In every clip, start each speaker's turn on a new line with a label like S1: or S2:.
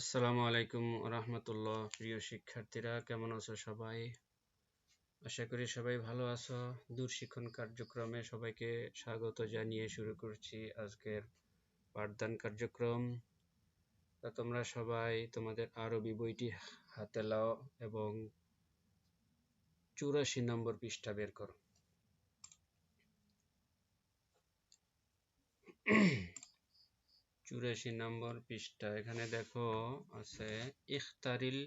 S1: আসসালামু আলাইকুম রহমতুল্লাহ, প্রিয় শিক্ষার্থীরা, কেমন আছো সবাই? আশা করি সবাই ভালো আছো। দূর শিক্ষণ কার্যক্রমে সবাইকে স্বাগত জানিয়ে শুরু করছি আজকের পাঠদান কার্যক্রম। তা তোমরা সবাই তোমাদের আরবি বইটি হাতে লাও এবং চুরাশি নম্বর পৃষ্ঠা বের করো। চুরাশি নম্বর পৃষ্ঠা। এখানে দেখো আছে, ইখতারিল,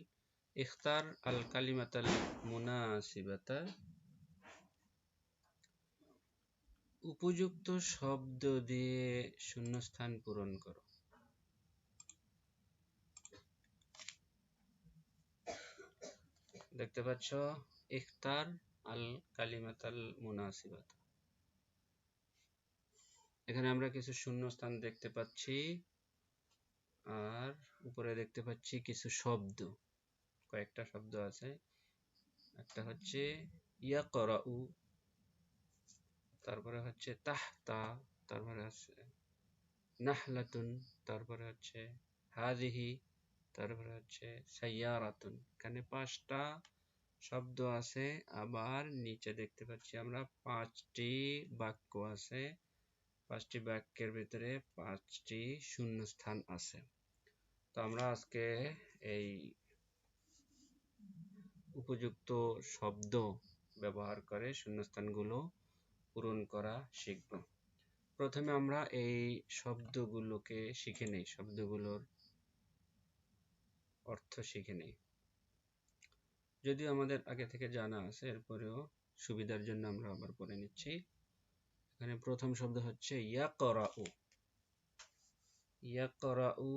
S1: ইখতার আল কালিমাতাল মুনাসিবাতা। উপযুক্ত শব্দ দিয়ে শূন্যস্থান পূরণ করো। দেখতে পাচ্ছ, ইখতার আল কালিমাতাল মুনাসিবাতা। এখানে আমরা কিছু শূন্যস্থান দেখতে পাচ্ছি। আর উপরে দেখতে পাচ্ছি কিছু শব্দ। কয়েকটা শব্দ আছে। একটা হচ্ছে ইয়া উ তারপরে হচ্ছে তাহতা, তারপরে হচ্ছে নাহলাতুন, তারপরে হচ্ছে হাজিহি তারপরে হচ্ছে সাইয়ারাতুন। এখানে পাঁচটা শব্দ আছে। আবার নিচে দেখতে পাচ্ছি আমরা পাঁচটি বাক্য আছে। পাঁচটি বাক্যের ভিতরে পাঁচটি শূন্যস্থান আছে। তো আমরা আজকে এই উপযুক্ত শব্দ ব্যবহার করে শূন্যস্থানগুলো পূরণ করা শিখব। প্রথমে আমরা এই শব্দগুলোকে শিখে নেই, শব্দগুলোর অর্থ শিখে নেই। যদিও আমাদের আগে থেকে জানা আছে, এরপরেও সুবিধার জন্য আমরা আবার পড়ে নিচ্ছি। এখানে প্রথম শব্দ হচ্ছে ইয়াকরাউ। ইয়াকরাউ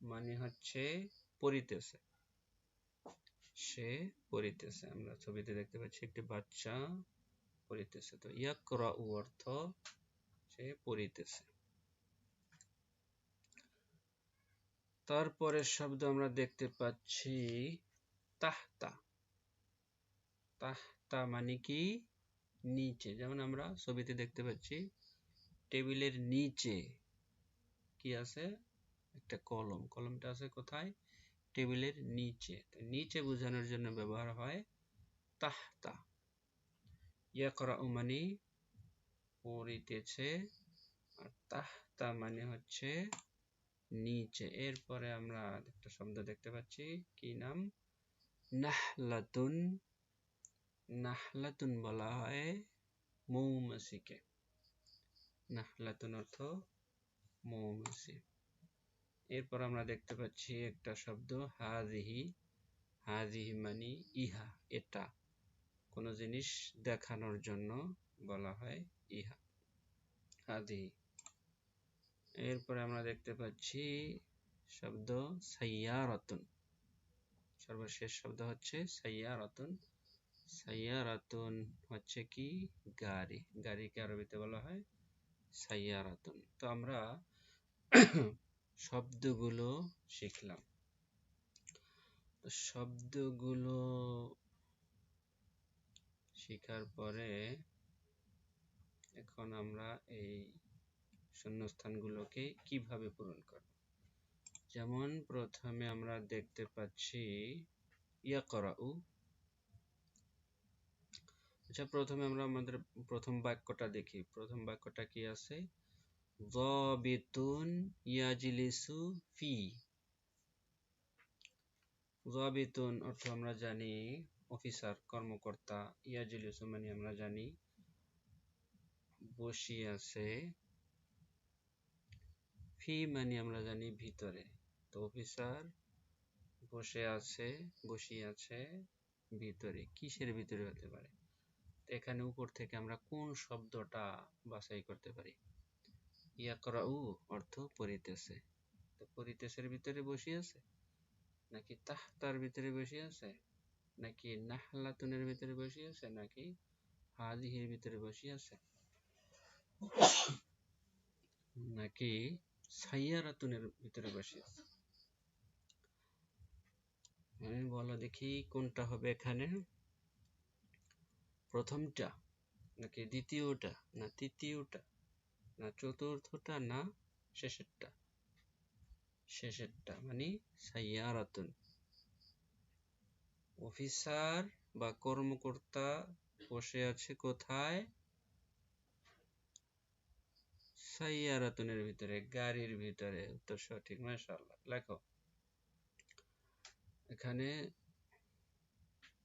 S1: মানে হচ্ছে পড়িতেছে। সে পড়িতেছে। আমরা ছবিতে দেখতে পাচ্ছি একটি বাচ্চা পড়িতেছে। তো ইয়াকরাউ অর্থ সে পড়িতেছে। তারপরের শব্দ আমরা দেখতে পাচ্ছি তাহতা। তাহতা মানে কি? নিচে, যেমন আমরা ছবিতে দেখতে পাচ্ছি, টেবিলের নিচে কি আছে? একটা কলম। কলমটা আছে কোথায়? টেবিলের নিচে। নিচে বোঝানোর জন্য ব্যবহার হয় তাহতা। ইয়াকরা মানে পড়িতেছে। আর তাহতা মানে হচ্ছে নিচে। এরপরে আমরা একটা শব্দ দেখতে পাচ্ছি। কি নাম? নাহলাতুন নাহলাতুন বলা হয় মৌমাছিকে। নাহলাতুন অর্থ মৌমাছি। এরপর আমরা দেখতে পাচ্ছি একটা শব্দ হাজিহি হাজিহি মানে ইহা, এটা। কোনো জিনিস দেখানোর জন্য বলা হয় ইহা। হাজিহি এরপরে আমরা দেখতে পাচ্ছি শব্দ সাইয়ারাতুন। সর্বশেষ শব্দ হচ্ছে সাইয়ারাতুন। সাইয়ারাতুন হচ্ছে কি? গাড়ি। গাড়িকে আরবিতে বলা হয়? সাইয়ারাতুন। তো আমরা শব্দগুলো শিখলাম। তো শব্দগুলো শিখার পরে এখন আমরা এই শূন্যস্থানগুলোকে কীভাবে পূরণ করব? যেমন প্রথমে আমরা দেখতে পাচ্ছি ইয়া ইয়াকরাউ আচ্ছা প্রথমে আমরা আমাদের প্রথম বাক্যটা দেখি। প্রথম বাক্যটা কি আছে? যাবিতুন ইয়াজলিসু ফি। যাবিতুন অর্থ আমরা জানি অফিসার, কর্মকর্তা, ইয়াজলিসু মানে আমরা জানি বসি আছে। ফি মানে আমরা জানি ভিতরে। তো অফিসার বসে আছে, বসি আছে ভিতরে। কিসের ভিতরে হতে পারে? এখানে উপর থেকে আমরা কোন শব্দটা বাছাই করতে পারি? ইয়াকরাউ অর্থ পড়িতেছে তো পড়িতেছের ভিতরে বসে আছে? নাকি তাহতার ভিতরে বসে আছে? নাকি নাহলাতুনের ভিতরে বসে আছে? নাকি হাদিহির ভিতরে বসে আছে? নাকি সাইয়ারাতুনের ভিতরে বসে আছে? বলো দেখি কোনটা হবে এখানে। প্রথমটা, নাকি দ্বিতীয়টা, না তৃতীয়টা, না চতুর্থটা, না শেষেরটা? শেষেরটা মানে সাইয়ারাতুন। অফিসার বা কর্মকর্তা বসে আছে কোথায়? সাইয়ারাতুনের ভিতরে, গাড়ির ভিতরে। উত্তর সঠিক, মাশাআল্লাহ। লেখো। এখানে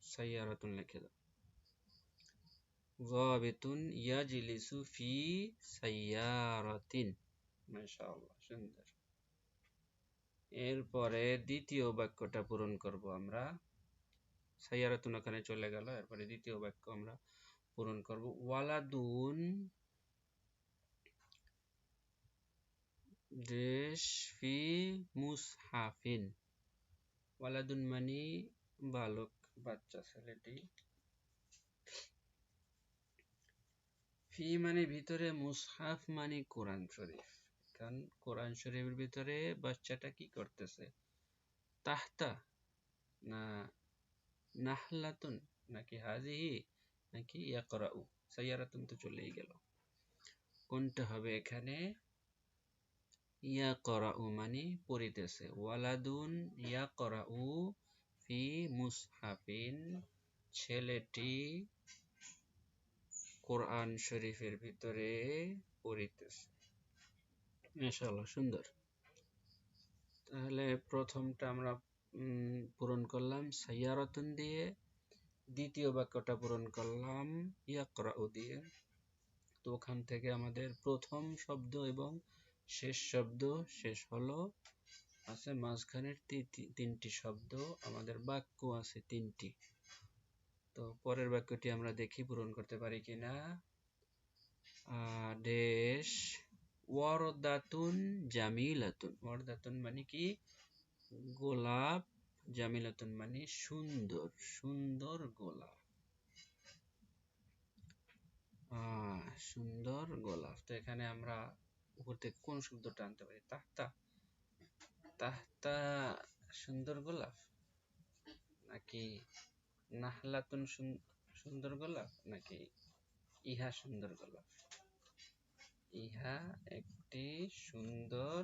S1: সাইয়ারাতুন লিখে দাও। যাবিতুন ইয়াজলিসু ফি সাইয়ারাতিন মাশাআল্লাহ, সুন্দর। এরপরে দ্বিতীয় বাক্যটা পূরণ করব আমরা। সাইয়ারাতুন ওখানে চলে গেল, এরপরে দ্বিতীয় বাক্য আমরা পূরণ করব। ওয়ালাদুন, দেশ ফি মুসহাফিন। ওয়ালাদুন মানে বালক, বাচ্চা, ছেলেটি। ফি মানে ভিতরে মুসহাফ মানে কোরআন শরীফ। কারণ কোরআন শরীফের ভিতরে বাচ্চাটা কি করতেছে? তাহতা না নাহলাতুন নাকি হাজিহি নাকি ইয়াকরাউ? সাইয়ারাতুন তো চলেই গেল। কোনটা হবে এখানে? ইয়া ইয়াকরাউ মানে পড়িতেছে। ওয়ালাদুন ইয়া ইয়াকরাউ ফি মুসহাফিন। ছেলেটি কোরআন শরীফের ভিতরে পড়িতেছে। মাশাআল্লাহ, সুন্দর। তাহলে প্রথমটা আমরা পূরণ করলাম সাইয়ারাতুন দিয়ে। দ্বিতীয় বাক্যটা পূরণ করলাম ইয়াকরাউ দিয়ে। তো ওখান থেকে আমাদের প্রথম শব্দ এবং শেষ শব্দ, শেষ হলো আছে মাঝখানের তিনটি শব্দ। আমাদের বাক্য আছে তিনটি। তো পরের বাক্যটি আমরা দেখি পূরণ করতে পারি কিনা। দেশ ওয়ারদাতুন জামিলাতুন। ওয়ারদাতুন মানে কি? গোলাপ, জামিলাতুন মানে সুন্দর সুন্দর গোলাপ। সুন্দর গোলাপ। তো এখানে আমরা উপর থেকে কোন শব্দটা আনতে পারি? তাহতা। তাহতা সুন্দর গোলাপ? নাকি নাহলাতুন সুন্দর গোলাপ নাকি ইহা সুন্দর গোলাপ ইহা একটি সুন্দর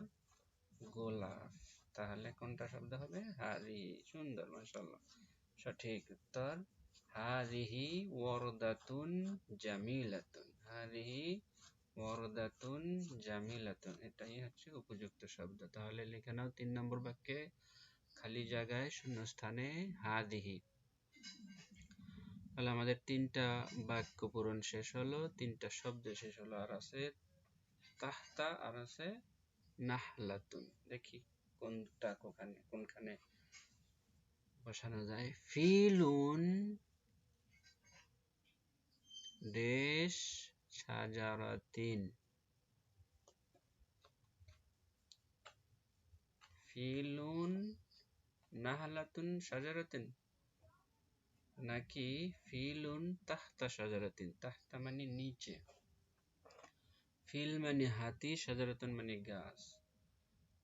S1: গোলাপ তাহলে কোনটা শব্দ হবে? হাজি সুন্দর, মাশাআল্লাহ। সঠিক উত্তর হাজিহি ওয়ারদাতুন জামিলাতুন। হাজিহি ওয়ারদাতুন জামিলাতুন। এটাই হচ্ছে উপযুক্ত শব্দ। তাহলে লিখে নাও তিন নম্বর বাক্যে, খালি জায়গায় শূন্যস্থানে হাদিহি তাহলে আমাদের তিনটা বাক্য পূরণ শেষ হলো, তিনটা শব্দ শেষ হলো, আর আছে তাহতা, আর আছে নাহলাতুন। দেখি কোনটা কোখানে, কোনখানে বসানো যায়। ফিলুন, দেশ সাজারাতিন। ফিলুন, নাহলাতুন, সাজারাতিন। নাকি ফিলুন তাহতা সাজারাতিন তাহতা মানে নিচে। ফিল মানে হাতি, সাজারাতুন মানে গাছ।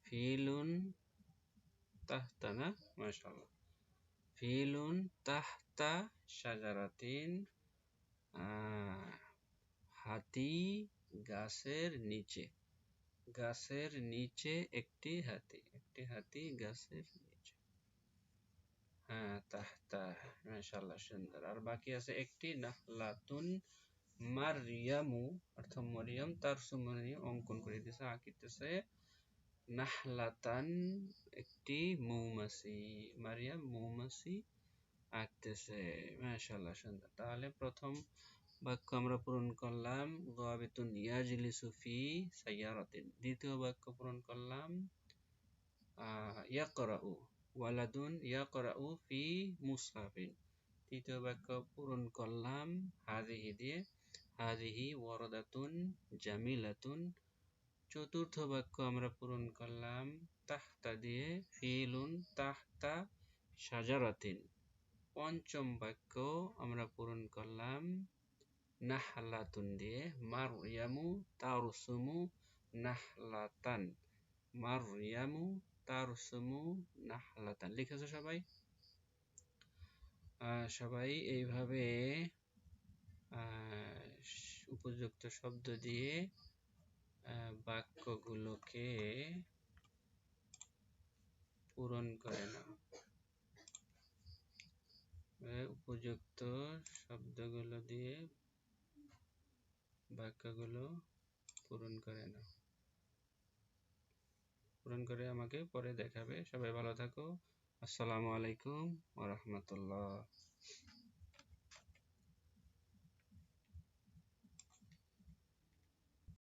S1: ফিলুন তাহতা না? মাশাআল্লাহ। ফিলুন তাহতা সাজারাতিন হাতি গাছের নিচে। গাছের নিচে একটি হাতি একটি হাতি গাছের নিচে হ্যাঁ তাহতা মাশাআল্লাহ সুন্দর। আর বাকি আছে একটি, নাহলাতুন মারিয়ামু অর্থ মরিয়ম, তার সুমনি অঙ্কন করে দিয়েছে, আঁকিতেছে, নাহলাতান একটি মৌমাছি মারিয়াম মৌমাছি আঁকতেছে। মাশাআল্লাহ, সুন্দর। তাহলে প্রথম বাক্য আমরা পূরণ করলাম, গাবিতুন ইয়াজলিসু ফি সাইয়ারাতিন। দ্বিতীয় বাক্য পূরণ করলাম ইয়াকরাউ, ওয়ালাদুন ইয়াকরাউ ফি মুসহাফিন। তৃতীয় বাক্য পূরণ করলাম। হাজিহি দিয়ে, হাজিহি ওয়ারদাতুন জামিলাতুন। চতুর্থ বাক্য আমরা পূরণ করলাম, তাহতা দিয়ে, ফিলুন তাহতা সাজারাতিন। পঞ্চম বাক্য আমরা পূরণ করলাম, নাহলাতুন দিয়ে মারিয়ামু তারসুমু নাহলাতান। মারিয়ামু তারসুমু নাহলাতান। লিখেছো সবাই? সবাই এইভাবে উপযুক্ত শব্দ দিয়ে বাক্যগুলোকে পূরণ করে নাও। উপযুক্ত শব্দগুলো দিয়ে বাক্যগুলো পূরণ করে নাও। পূরণ করে আমাকে পরে দেখাবে। সবাই ভালো থাকো। আসসালামু আলাইকুম ওয়া রাহমাতুল্লাহ